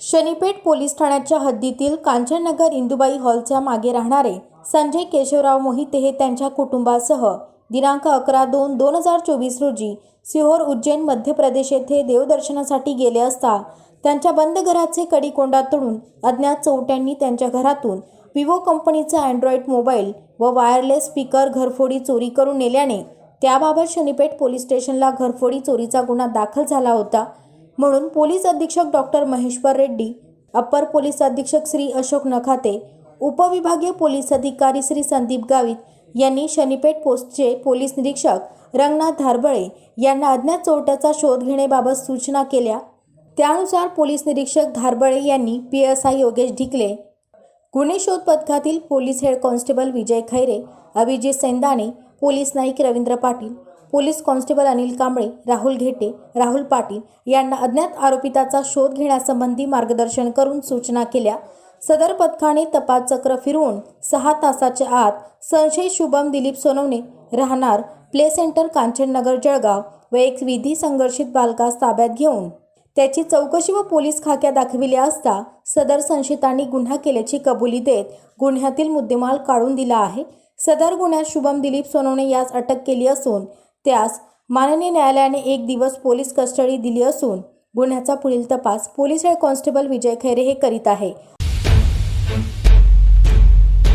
Shanipeth police ठाण्याच्या हद्दीतील कांचननगर इंदुबाई हॉलच्या मागे राहणारे संजय केशवराव मोहिते हे त्यांच्या कुटुंबासह दिनांक अकरा दोन दोन हजार चोवीस रोजी सिहोर उज्जैन मध्य प्रदेश येथे देवदर्शनासाठी गेले असता त्यांच्या बंद घराचे कडीकोंडा तोडून अज्ञात चौट्यांनी त्यांच्या घरातून विवो कंपनीचा अँड्रॉइड मोबाईल व वायरलेस स्पीकर घरफोडी चोरी करून नेल्याने त्याबाबत शनीपेठ पोलीस स्टेशनला घरफोडी चोरीचा गुन्हा दाखल झाला होता. म्हणून पोलीस अधीक्षक doctor Maheshwar Reddy upper police अधीक्षक श्री अशोक नखाते उपविभागीय पोलीस अधिकारी श्री संदीप गावित यांनी शनीपेठ पोस्टचे पोलीस निरीक्षक रंगनाथ धारबळे यांना अज्ञात चोरट्याचा शोध घेण्याबाबत सूचना केल्या. त्यानुसार पोलीस निरीक्षक धारबळे यांनी P S I Yogesh Dhikle गुन्हे शोध पथकातील police head constable Vijay Khaire Abhijit Sendane police naik Ravindra Patil police constable Anil Kamble Rahul Ghete Rahul Patil यांना अज्ञात आरोपिताचा शोध घेण्यासंबंधी मार्गदर्शन करून सूचना केल्या. सदर पथकाने तपास चक्र फिरवून सहा तासाच्या आत संशय शुभम दिलीप सोनवणे राहणार प्ले सेंटर कांचननगर जळगाव व एक विधी संघर्षित बालकास ताब्यात घेऊन. त्याची चौकशी व पोलीस खाक्या दाखविल्या असता सदर संशयितांनी गुन्हा केल्याची कबुली देत गुन्ह्यातील मुद्देमाल काढून दिला आहे. सदर गुन्ह्यात शुभम दिलीप सोनवणे यास अटक केली असून त्यास माननीय न्यायालयाने एक दिवस पोलीस कस्टडी दिली असून गुन्ह्याचा पुढील तपास police head constable Vijay Khaire हे करीत आहे.